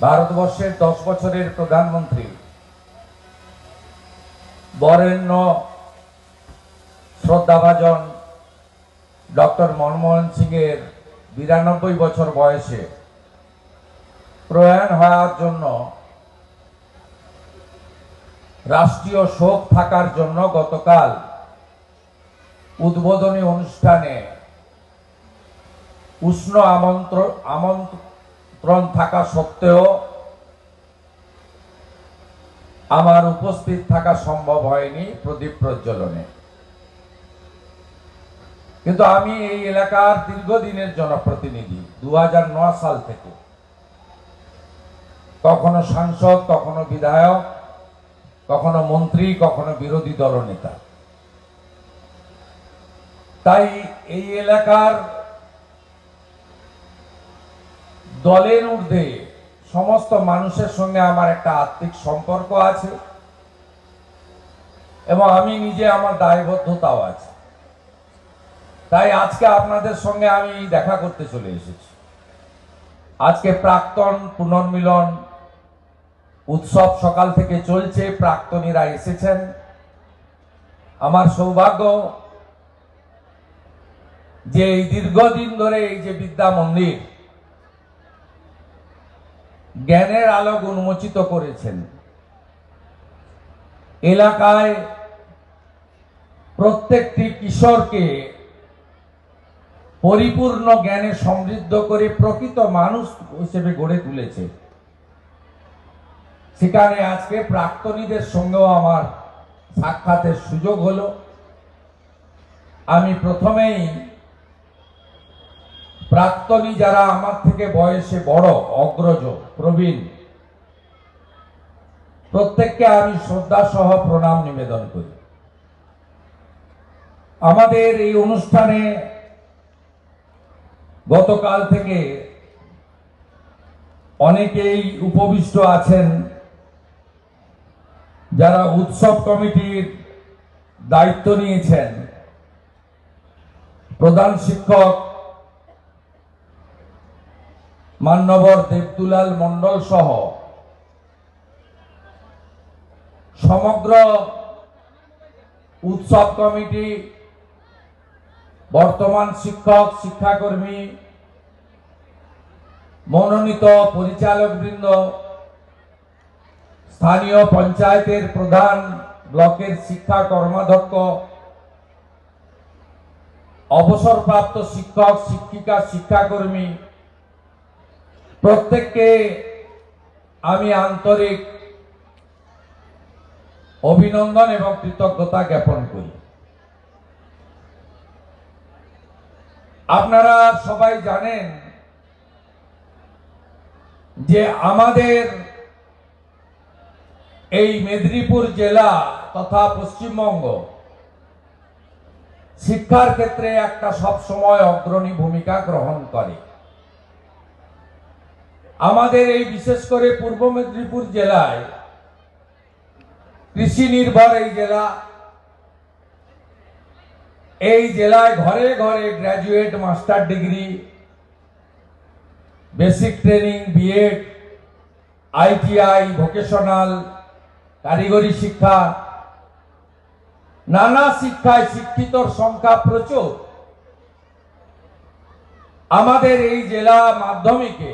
ভারতবর্ষের দশ বছরের প্রধানমন্ত্রী বরেণ্য শ্রদ্ধাভাজন ডক্টর মনমোহন সিংয়ের বিরানব্বই বছর বয়সে প্রয়াণ হওয়ার জন্য রাষ্ট্রীয় শোক থাকার জন্য গতকাল উদ্বোধনী অনুষ্ঠানে উষ্ণ আমন্ত্রণ আমন্ত্রণ থাকা সত্ত্বেও আমার উপস্থিত থাকা সম্ভব হয়নি প্রদীপ প্রজ্বলনে। কিন্তু আমি এই এলাকার দীর্ঘদিনের জনপ্রতিনিধি দু সাল থেকে। কখনো সাংসদ, কখনো বিধায়ক, কখনো মন্ত্রী, কখনো বিরোধী দলনেতা। তাই এই এলাকার দলের ঊর্ধ্বে সমস্ত মানুষের সঙ্গে আমার একটা আত্মিক সম্পর্ক আছে এবং আমি নিজে আমার দায়বদ্ধতাও আছে। তাই আজকে আপনাদের সঙ্গে আমি দেখা করতে চলে এসেছি। আজকে প্রাক্তন পুনর্মিলন উৎসব সকাল থেকে চলছে, প্রাক্তনীরা এসেছেন। আমার সৌভাগ্য যে এই দীর্ঘদিন ধরে এই যে বিদ্যা মন্দির জ্ঞানের আলোক উন্মোচিত করেছেন। এলাকায় প্রত্যেকটি কিশোরকে পরিপূর্ণ জ্ঞানে সমৃদ্ধ করে প্রকৃত মানুষ হিসেবে গড়ে তুলেছে। সেখানে আজকে প্রাক্তনীদের সঙ্গেও আমার সাক্ষাতের সুযোগ হলো। আমি প্রথমেই প্রাক্তনী যারা আমার থেকে বয়সে বড়, অগ্রজ, প্রবীণ, প্রত্যেককে আমি শ্রদ্ধা সহ প্রণাম নিবেদন করি। আমাদের এই অনুষ্ঠানে গতকাল থেকে অনেকেই উপবিষ্ট আছেন। যারা উৎসব কমিটির দায়িত্ব নিয়েছেন। প্রধান শিক্ষক মান্যবর দেবদুলাল মণ্ডল সহ সমগ্র উৎসব কমিটি, বর্তমান শিক্ষক, শিক্ষাকর্মী, মনোনীত পরিচালকবৃন্দ, স্থানীয় পঞ্চায়েতের প্রধান ব্লকের শিক্ষা কর্মাধ্যক্ষ, অবসরপ্রাপ্ত শিক্ষক, শিক্ষিকা, শিক্ষাকর্মী প্রত্যেককে আমি আন্তরিক অভিনন্দন এবং কৃতজ্ঞতা জ্ঞাপন করি। আপনারা সবাই জানেন যে আমাদের এই মেদিনীপুর জেলা তথা পশ্চিমবঙ্গ শিক্ষার ক্ষেত্রে একটা সবসময় অগ্রণী ভূমিকা গ্রহণ করে। আমাদের এই বিশেষ করে পূর্ব মেদিনীপুর জেলায় কৃষি নির্ভর এই জেলা। এই জেলায় ঘরে ঘরে graduate master degree basic training BEd ITI vocational কারিগরি শিক্ষা, নানা শিক্ষায় শিক্ষিতর সংখ্যা প্রচুর। আমাদের এই জেলা মাধ্যমিকে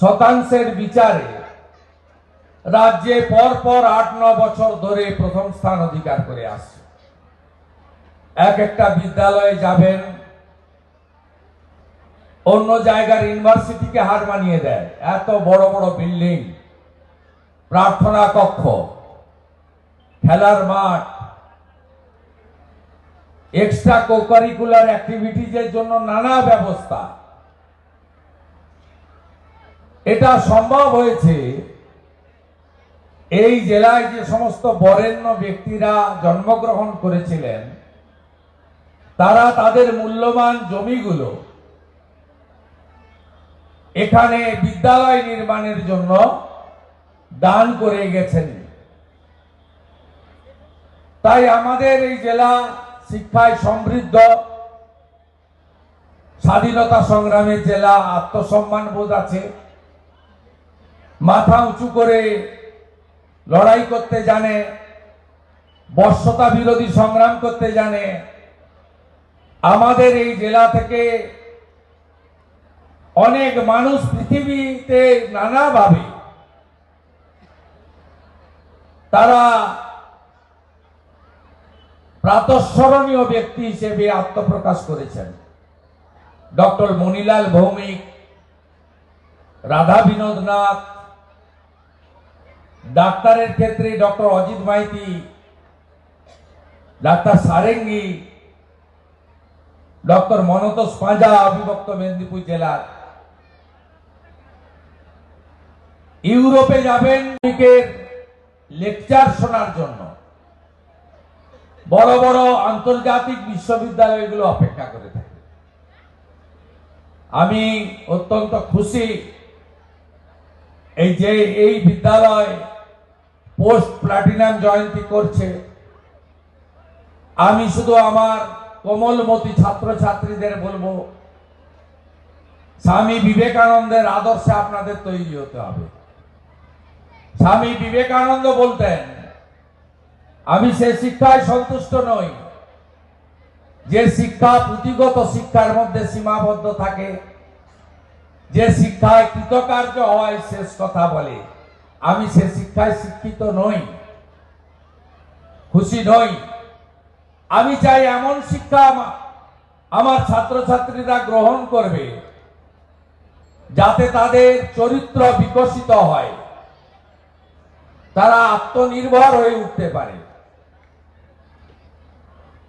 শতাংশের বিচারে রাজ্যে পর পর আট, ন বছর ধরে প্রথম স্থান অধিকার করে আসছে। এক একটা বিদ্যালয়ে যাবেন, অন্য জায়গার ইউনিভার্সিটিকে হার মানিয়ে দেয়। এত বড় বড় বিল্ডিং, প্রার্থনা কক্ষ, খেলার মাঠ এক্সট্রা কোকারিকুলার অ্যাক্টিভিটিজের জন্য নানা ব্যবস্থা। এটা সম্ভব হয়েছে এই জেলায় যে সমস্ত বরেণ্য ব্যক্তিরা জন্মগ্রহণ করেছিলেন, তারা তাদের মূল্যবান জমিগুলো এখানে বিদ্যালয় নির্মাণের জন্য দান করে গেছেন। তাই আমাদের এই জেলা শিক্ষায় সমৃদ্ধ, স্বাধীনতা সংগ্রামের জেলা আত্মসম্মান বোধ আছে। মাথা উঁচু করে লড়াই করতে জানে বর্ষতা বিরোধী সংগ্রাম করতে জানে। আমাদের এই জেলা থেকে অনেক মানুষ পৃথিবীতে নানাভাবে তারা প্রাতঃস্মরণীয় ব্যক্তি হিসেবে আত্মপ্রকাশ করেছেন। ডক্টর মনিলাল ভৌমিক, রাধা বিনোদ নাথ ডাক্তারের ক্ষেত্রে ডক্টর অজিত মাইতি, ডাক্তার সারেঙ্গি, ডক্টর মনতোষ পাঁজা অবিভক্ত মেদিনীপুর জেলার। ইউরোপে যাবেন লেকচার শোনার জন্য। বড় বড় আন্তর্জাতিক বিশ্ববিদ্যালয়গুলো অপেক্ষা করে থাকে। আমি অত্যন্ত খুশি এই যে এই বিদ্যালয় পোস্ট প্লাটিনাম জয়ন্তী করছে। আমি শুধু আমার কোমলমতি ছাত্রছাত্রীদের বলব, স্বামী বিবেকানন্দের আদর্শে আপনাদের তৈরি হতে হবে। স্বামী বিবেকানন্দ বলতেন, আমি সে শিক্ষায় সন্তুষ্ট নই, যে শিক্ষা পুঁথিগত শিক্ষার মধ্যে সীমাবদ্ধ থাকে, যে শিক্ষায় কৃতকার্য হয় শেষ কথা বলে। আমি সে শিক্ষায় শিক্ষিত নই, খুশি নই। আমি চাই এমন শিক্ষা আমা- আমার ছাত্রছাত্রীরা গ্রহণ করবে, যাতে তাদের চরিত্র বিকশিত হয়। তারা আত্মনির্ভর হয়ে উঠতে পারে।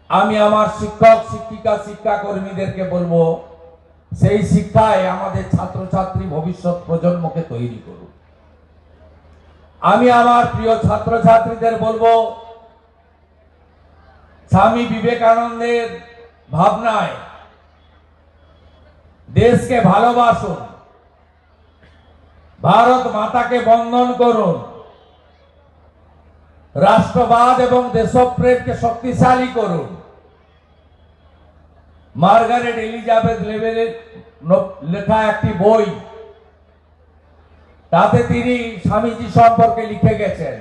আমি আমার শিক্ষক, শিক্ষিকা শিক্ষা কর্মীদেরকে বলব, সেই শিক্ষায় আমাদের ছাত্রছাত্রী ভবিষ্যৎ প্রজন্মকে তৈরি করুন। আমি আমার প্রিয় ছাত্রছাত্রীদের বলব, স্বামী বিবেকানন্দের ভাবনায় দেশকে ভালোবাসুন, ভারত মাতাকে বন্দন করুন, রাষ্ট্রবাদ এবং দেশপ্রেমকে শক্তিশালী করুন। মার্গারেট এলিজাবেথ লেভেলের লেখা একটি বই তাতে তিনি স্বামীজি সম্পর্কে লিখে গেছেন,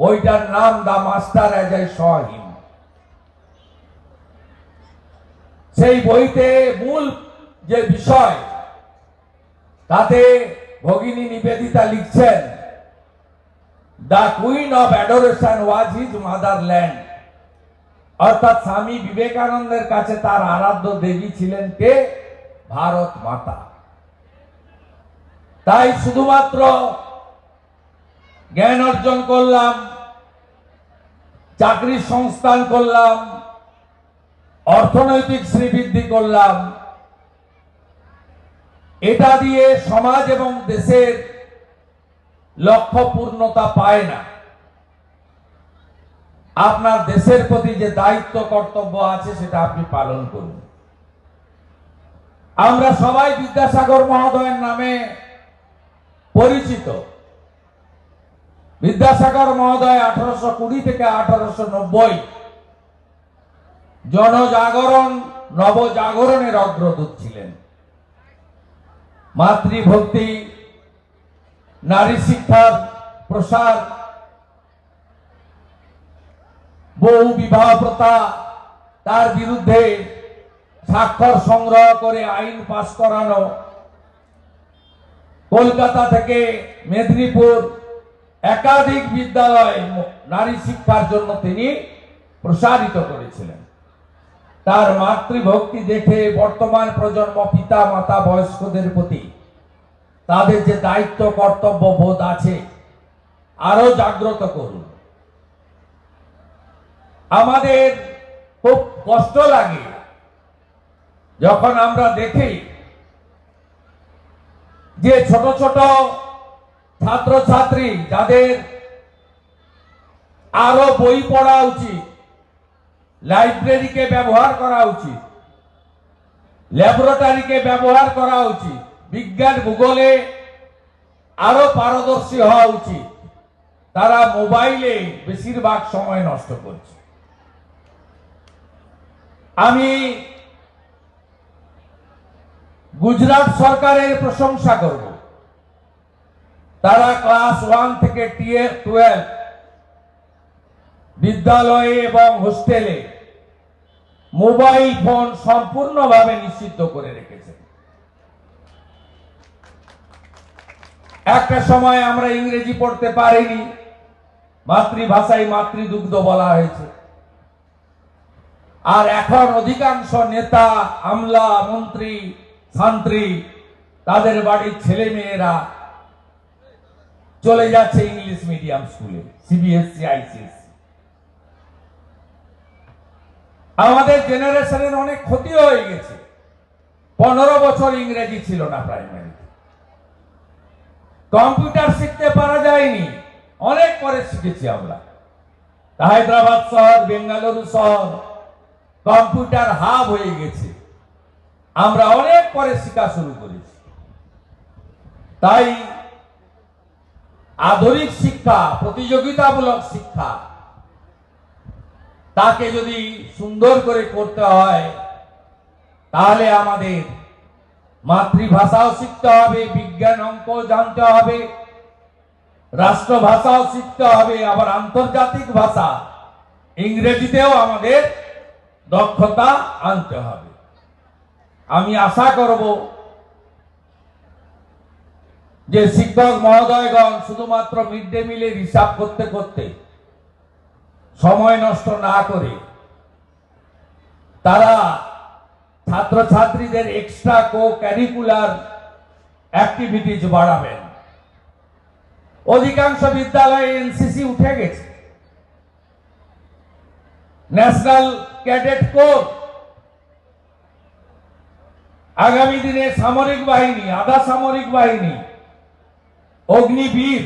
বইটার নাম the master as I saw him. সেই বইতে মূল যে বিষয়, তাতে ভগিনী নিবেদিতা লিখছেন, the queen of adoration was his motherland অর্থাৎ স্বামী বিবেকানন্দের কাছে তার আরাধ্য দেবী ছিলেন কে? ভারত মাতা। তাই শুধুমাত্র জ্ঞান অর্জন করলাম চাকরির সংস্থান করলাম, অর্থনৈতিক শ্রীবৃদ্ধি করলাম, এটা দিয়ে সমাজ এবং দেশের লক্ষ্য পূর্ণতা পায় না। আপনার দেশের প্রতি যে দায়িত্ব, কর্তব্য আছে, সেটা আপনি পালন করুন। আমরা সবাই বিদ্যাসাগর মহোদয়ের নামে পরিচিত। বিদ্যাসাগর মহোদয় আঠারোশো কুড়ি থেকে আঠারোশো নব্বই। জনজাগরণ, নবজাগরণের অগ্রদূত ছিলেন। মাতৃভক্তি, নারী শিক্ষার প্রসার বহু বিবাহ প্রথা, তার বিরুদ্ধে স্বাক্ষর সংগ্রহ করে আইন পাশ করানো কলকাতা থেকে মেদিনীপুর একাধিক বিদ্যালয় নারী শিক্ষার জন্য তিনি প্রসারিত করেছিলেন। তার মাতৃভক্তি দেখে বর্তমান প্রজন্ম পিতা মাতা বয়স্কদের প্রতি তাদের যে দায়িত্ব, কর্তব্য বোধ আছে আরও জাগ্রত করুন। আমাদের খুব কষ্ট লাগে যখন আমরা দেখি যে ছোট ছোট ছাত্রছাত্রী যাদের আরও বই পড়া উচিত, লাইব্রেরিকে ব্যবহার করা উচিত, ল্যাবরেটরিকে ব্যবহার করা উচিত, বিজ্ঞান ভূগোলে আরও পারদর্শী হওয়া উচিত, তারা মোবাইলে বেশিরভাগ সময় নষ্ট করছে। আমি গুজরাট সরকারের প্রশংসা করব। তারা ক্লাস ওয়ান থেকে টুয়েলভ বিদ্যালয়ে এবং হোস্টেলে মোবাইল ফোন সম্পূর্ণভাবে নিষিদ্ধ করে রেখেছেন একটা সময় আমরা ইংরেজি পড়তে পারিনি। মাতৃভাষায় মাতৃদুগ্ধ বলা হয়েছে। আর এখন অধিকাংশ নেতা, আমলা, মন্ত্রী শান্ত্রী তাদের বাড়ির ছেলে মেয়েরা চলে যাচ্ছে ইংলিশ মিডিয়াম স্কুলে সিবিএসসি আইসিএসসি আমাদের জেনারেশনের অনেক ক্ষতি হয়ে গেছে। পনেরো বছর ইংরেজি ছিল না প্রাইমারিতে। কম্পিউটার শিখতে পারা যায়নি। অনেক পরে শিখেছি আমরা। হায়দ্রাবাদ শহর, বেঙ্গালুরু শহর, কম্পিউটার হাব হয়ে গেছে। আমরা অনেক পরে শিখা শুরু করেছি। তাই আধুনিক শিক্ষা, প্রতিযোগিতামূলক শিক্ষা, তাকে যদি সুন্দর করে করতে হয়, তাহলে আমাদের মাতৃভাষাও শিখতে হবে, বিজ্ঞান অঙ্ক জানতে হবে, রাষ্ট্রভাষাও শিখতে হবে, আবার আন্তর্জাতিক ভাষা, ইংরেজিতেও আমাদের দক্ষতা আনতে হবে। আমি আশা করব যে শিক্ষক মহোদয়গণ শুধুমাত্র মিড ডে মিলের হিসাব করতে করতে সময় নষ্ট না করে তারা ছাত্রছাত্রীদের এক্সট্রা কো ক্যারিকুলার অ্যাক্টিভিটিজ বাড়াবেন। অধিকাংশ বিদ্যালয়ে এনসিসি উঠে গেছে। ন্যাশনাল ক্যাডেট কোর আগামী দিনে সামরিক বাহিনী, আধা সামরিক বাহিনী, অগ্নিবীর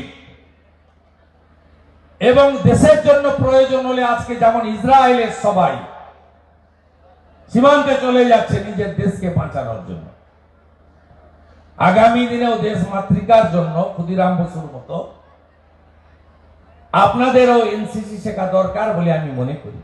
এবং দেশের জন্য প্রয়োজন হলে আজকে যেমন ইসরায়েলের সবাই সীমান্তে চলে যাচ্ছে নিজের দেশকে বাঁচানোর জন্য। আগামী দিনেও দেশ মাতৃকার জন্য ক্ষুদিরাম বসুর মতো আপনাদেরও এনসিসি শেখা দরকার বলে আমি মনে করি।